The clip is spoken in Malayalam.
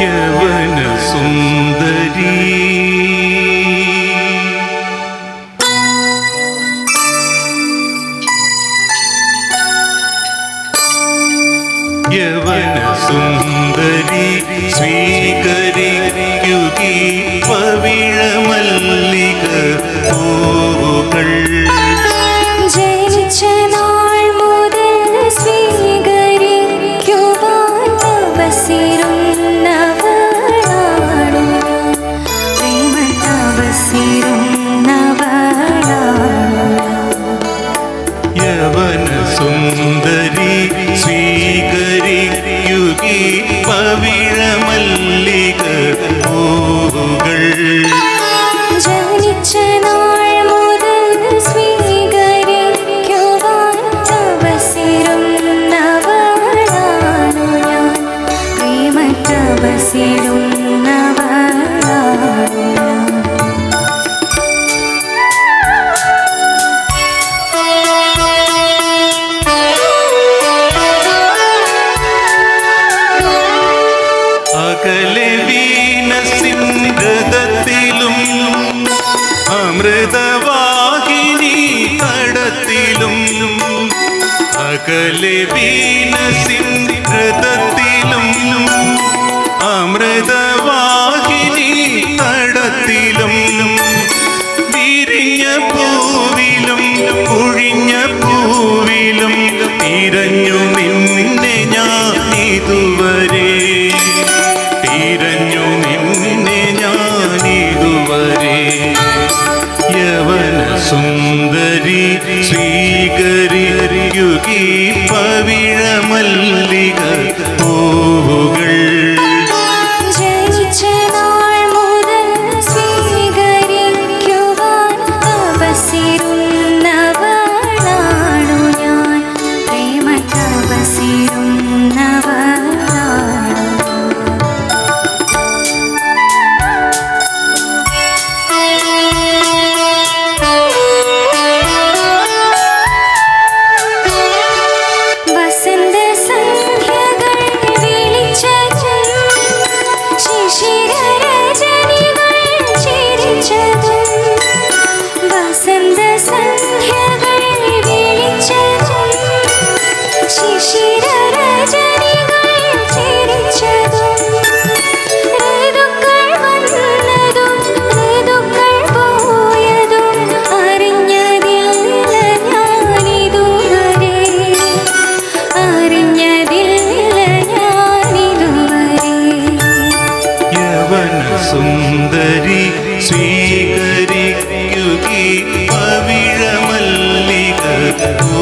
യവന സുന്ദരി. യവന സുന്ദരി സ്വീകരിക്കുകി പവിഴമല്ലിക അമൃതവാഹിനി കടത്തിലും അകലെ വീണ സിന്ധി സുന്ദരി സ്വീകരിയുകി പവിഴമല്ലിക സുന്ദരി സ്വീകരിക്കുകി പവിഴമല്ലിക പോ